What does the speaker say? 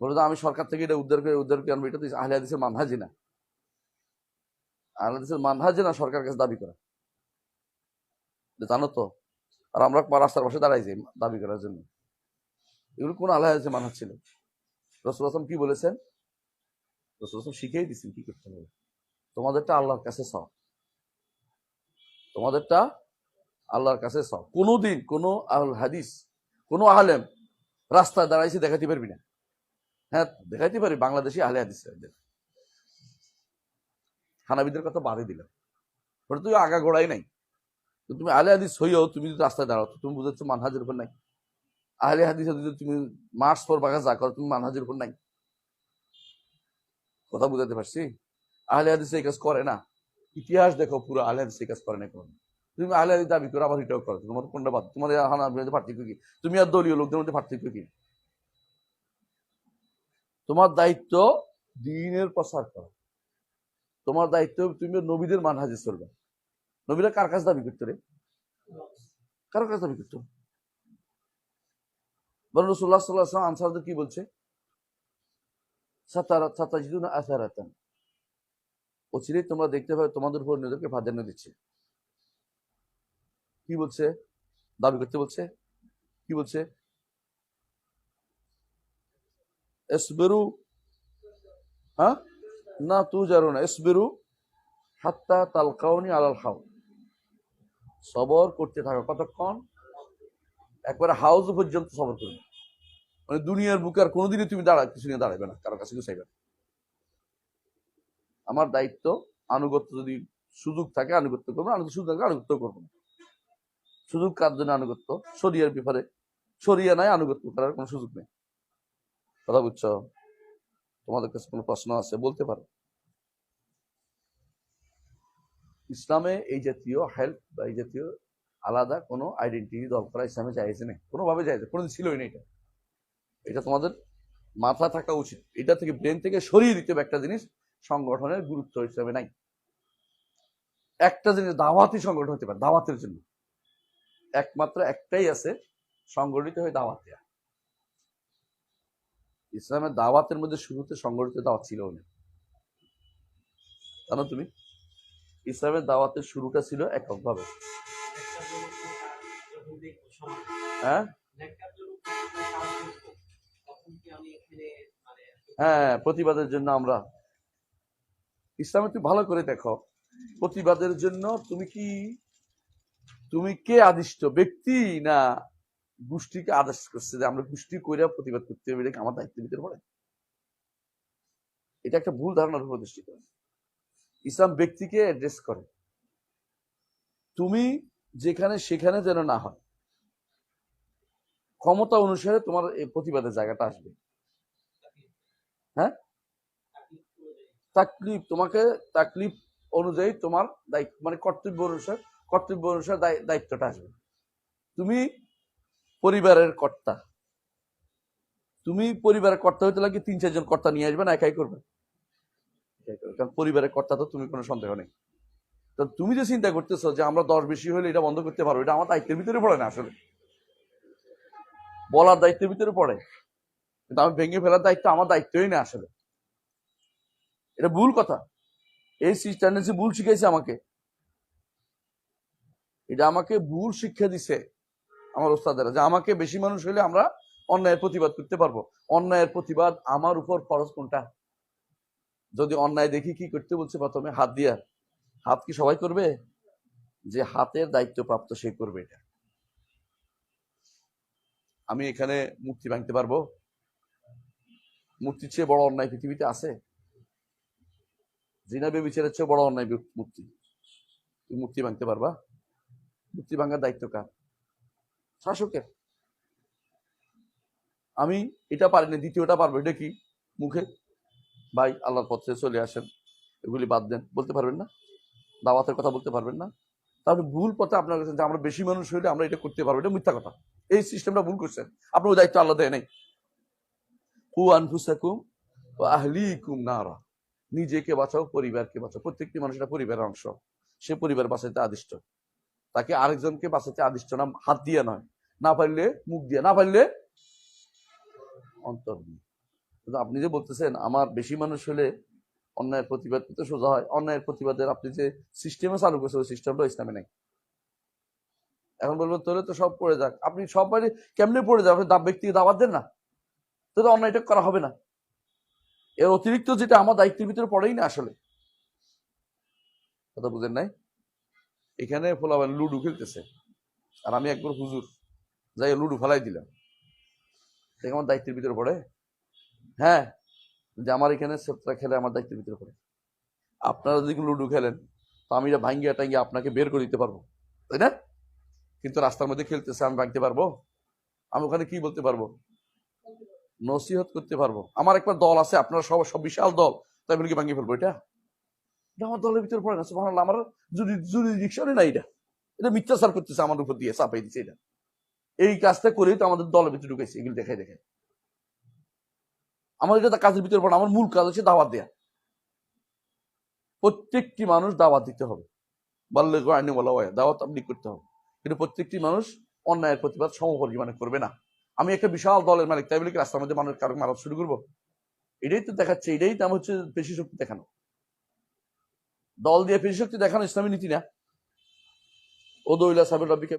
বলে যে আমি সরকার থেকে এটা উদ্ধার করে উদ্ধার করে আনব, এটা তো আহলে হাদিসের মানহাজি না। আহলে মানহাজি না সরকার কাছে দাবি করা। জানো তো, আর আমরা রাস্তার পাশে দাঁড়াইছি দাবি করার জন্য। এগুলো কোন আল্লাহ হাদিসের মানহাজ ছিল? রসুল আসলাম কি বলেছেন? রসুল আসলাম শিখেই দিচ্ছেন কি করতে হবে। তোমাদেরটা আল্লাহর কাছে সব তোমাদেরটা আল্লাহর কাছে সব কোনোদিন কোনো আল হাদিস, কোনো আলেম রাস্তায় দাঁড়াইছে দেখাতে পারবি না। হ্যাঁ দেখাইতে পারি, বাংলাদেশি আহলে হাদিস হানাবিদের কথা বাদে দিলাম। ওটা তুই আগা গোড়াই নাই। তুমি আহলে হাদিস হইও, তুমি যদি রাস্তায় দাঁড়াও তুমি বুঝাচ্ছ মানহাজের উপর নাই। আহলে হাদিস যদি তুমি মার্চ পর বাগা যা করো, তুমি মানহাজের উপর নাই। কথা বুঝাতে পারছি? আহলে হাদিস এই কাজ করে না। ইতিহাস দেখো পুরো আহলে হাদিস এই কাজ করে না কোনো। তুমি আহলে হাদিস দাবি করো, আবার এটাও করো। তোমার কোনটা বাদ? মধ্যে পার্থক্য কি? তুমি আর দলীয় লোকদের মধ্যে পার্থক্য কি? তোমার দায়িত্ব দিনের প্রসার করা। তোমার দায়িত্ব তুমি নবীদের মানহাজে চলবে। নবীরা কার কাছে দাবি করতো রে? কার কাছে দাবি করতো? বরং রসুল্লাহ সাল্লাহ আনসারদের কি বলছে? সাতাজিদুনা তোমরা দেখতে পাবে তোমাদের উপর নিজেকে প্রাধান্য দিচ্ছে। কি বলছে? দাবি করতে বলছে? কি বলছে? এসবেরু হ্যাঁ না তু জারো না এসবেরু হাত্তা তালকাউনি আলাল খাও সবর করতে থাকো কতক্ষণ? একবারে হাউস পর্যন্ত সবর করবে মানে দুনিয়ার বুকে আর কোনোদিনই তুমি দাঁড়া, কিছু নিয়ে দাঁড়াবে না, কারও কাছে কিছু চাইবে না। আমার দায়িত্ব, আনুগত্য যদি সুযোগ থাকে, আনুগত্য করব আনুগত্য সুযোগ থাকে আনুগত্য করব না। সুযোগ কার জন্য আনুগত্য? শরিয়ার ব্যাপারে। শরিয়া নাই, আনুগত্য করার কোনো সুযোগ নেই। কথা বুঝছ? তোমাদের কাছে কোনো প্রশ্ন আছে বলতে পারো। ইসলামে এই জাতীয় হেল্প বা এই জাতীয় আলাদা কোনো আইডেন্টিটি দল করা ইসলামে চাইছে না। কোনোভাবে চাইছে কোনোদিন ছিলই না এটা। এটা তোমাদের মাথা থাকা উচিত। এটা থেকে ব্রেন থেকে সরিয়ে দিতে হবে একটা জিনিস, সংগঠনের গুরুত্ব হিসাবে নাই। একটা জিনিস দাওয়াতি সংগঠন হতে পারে, দাওয়াতের জন্য। একমাত্র একটাই আছে, সংগঠিত হয়ে দাওয়াত ইসলামের দাওয়াতের মধ্যে শুরুতে সংগঠিত দাওয়াত ছিল না জানো তুমি? ইসলামের দাওয়াতের শুরুটা ছিল এককভাবে। হ্যাঁ? হ্যাঁ প্রতিবাদের জন্য আমরা। ইসলামে তুমি ভালো করে দেখো, প্রতিবাদের জন্য তুমি কি, তুমি কে আদিষ্ট? ব্যক্তি না গোষ্ঠীকে আদেশ করছে যে আমরা গোষ্ঠী করে প্রতিবাদ করতে হবে, এটা আমার দায়িত্বের ভিতরে পড়ে? এটা একটা ভুল ধারণার উপর দৃষ্টি করে। ইসলাম ব্যক্তিকে অ্যাড্রেস করে। তুমি যেখানে সেখানে যেন না হয়, ক্ষমতা অনুসারে তোমার এই প্রতিবাদের জায়গাটা আসবে। হ্যাঁ? তাকলিফ, তোমাকে তাকলিফ অনুযায়ী তোমার দায়িত্ব মানে কর্তব্য অনুসার, কর্তব্য অনুসারে দায়- দায়িত্বটা আসবে। তুমি পরিবারের কর্তা। তুমি পরিবারের কর্তা হইতে লাগে তিন, চারজন কর্তা নিয়ে আসবে না, একাই করবে? কারণ পরিবারের কর্তা তো তুমি, কোনো সন্দেহ নেই। তো তুমি যে চিন্তা করতেছো যে আমরা দশ বেশি হলে এটা বন্ধ করতে পারব, এটা আমার দায়িত্বের ভিতরে পড়ে না আসলে। বলার দায়িত্বের ভিতরে পড়ে। কিন্তু আমি ভেঙে ফেলার দায়িত্ব আমার দায়িত্বই না আসলে। এটা ভুল কথা। এই টেন্ডেন্সি ভুল শিখাইছে আমাকে। এটা আমাকে ভুল শিক্ষা দিছে। আমার ওস্তাদেরা যে আমাকে বেশি মানুষ হলে আমরা অন্যায়ের প্রতিবাদ করতে পারব। অন্যায়ের প্রতিবাদ আমার উপর খরচ কোনটা? যদি অন্যায় দেখি কি করতে বলছে প্রথমে? হাত দিয়া। হাত কি সবাই করবে? যে হাতের দায়িত্ব প্রাপ্ত সে করবে এটা। আমি এখানে মূর্তি ভাঙতে পারব? মূর্তির চেয়ে বড় অন্যায় পৃথিবীতে আছে? জিনাবে বিচারের চেয়ে বড় অন্যায় মূর্তি তুমি মূর্তি ভাঙতে পারবা? মূর্তি ভাঙার দায়িত্ব কার? শাসকের। আমি এটা পারিনি, দ্বিতীয়টা পারব। এটা কি? মুখে? ভাই, আল্লাহর পথে চলে আসেন। এগুলি বাদ দেন। বলতে পারবেন না? দাওয়াতের কথা বলতে পারবেন না? তাহলে ভুল পথে আপনার কাছে যে আমরা বেশি মানুষ হইলে আমরা এটা করতে পারব। এটা মিথ্যা কথা। এই সিস্টেমটা ভুল করছেন। আপনার ওই দায়িত্ব আল্লাহ দেয় নাই। কু আনফুসাকুম ও আহলিকুম নারা। নিজেকে বাঁচাও, পরিবারকে বাঁচাও। প্রত্যেকটি মানুষের পরিবারের অংশ। সে পরিবার বাঁচাইতে আদিষ্ট। তাকে আরেকজনকে বাঁচাতে আদিষ্ট না, হাত দিয়ে নয়। না পারলে মুখ দিয়ে, না পারলে অন্তর দিয়ে। আপনি যে বলতেছেন, আমার বেশি মানুষ হলে অন্যায়ের প্রতিবাদ করতে সোজা হয়। অন্যায়ের প্রতিবাদের আপনি যে সিস্টেমে চালু করছে ওই সিস্টেমটা ইসলামে নেই। এখন বলবেন তোলে তো সব পড়ে যাক। আপনি সব বাড়ি কেমনে পড়ে যাবে দাব ব্যক্তিকে দাবাত দেন না? তাহলে অন্যায়টা করা হবে না। এর অতিরিক্ত যেটা আমার দায়িত্বের ভিতরে পড়েই না আসলে। কথা বুঝেন নাই? এখানে ফোলাবেন লুডু খেলতেছে। আর আমি একবার হুজুর। যাই লুডু ফেলাই দিলাম। এটা আমার দায়িত্বের ভিতরে পড়ে। হ্যাঁ যে আমার এখানে সেতরা খেলে আমার দায়িত্বের ভিতরে পড়ে। আপনারা যদি লুডু খেলেন, তো আমি এটা ভাঙ্গিয়া টাঙ্গিয়ে আপনাকে বের করে দিতে পারব। তাই না? কিন্তু রাস্তার মধ্যে খেলতেছে, আমি ভাঙতে পারব? আমি ওখানে কি বলতে পারব? নসিহত করতে পারব। আমার একবার দল আছে, আপনারা সব সব বিশাল দল। তাই বলে কি ভাঙিয়ে ফেলব এটা? আমার দলের ভিতরে পড়ে না। সুবহানাল্লাহ, আমার যদি রিক্সানে না এটা। এটা মিথ্যাচার করতেছে আমার উপর দিয়ে, চাপাই দিচ্ছে এটা। এই কাজটা করেই তো আমাদের দলের ভিতরে ঢুকেছে, এগুলো দেখাই দেখে আমাদের এটা কাজের ভিতরে পড়ে, আমার মূল কাজ হচ্ছে দাওয়াত দেয়া। প্রত্যেকটি মানুষ দাওয়াত দিতে হবে। বললে আইনে বলা হয় দাওয়াত আপনি করতে হবে। কিন্তু প্রত্যেকটি মানুষ অন্যায়ের প্রতিবাদ সমপরিমাণে করবে না। আমি একটা বিশাল দলের মালিক, তাই বলে কি রাস্তার মধ্যে মানুষ কারও মারা শুরু করব? এটাই তো দেখাচ্ছে, এটাই তো আমার হচ্ছে পেশি শক্তি দেখানো। দল দিয়ে পেশি শক্তি দেখানো ইসলামী নীতি না। ও দইলা সাহেবের রব্বিকে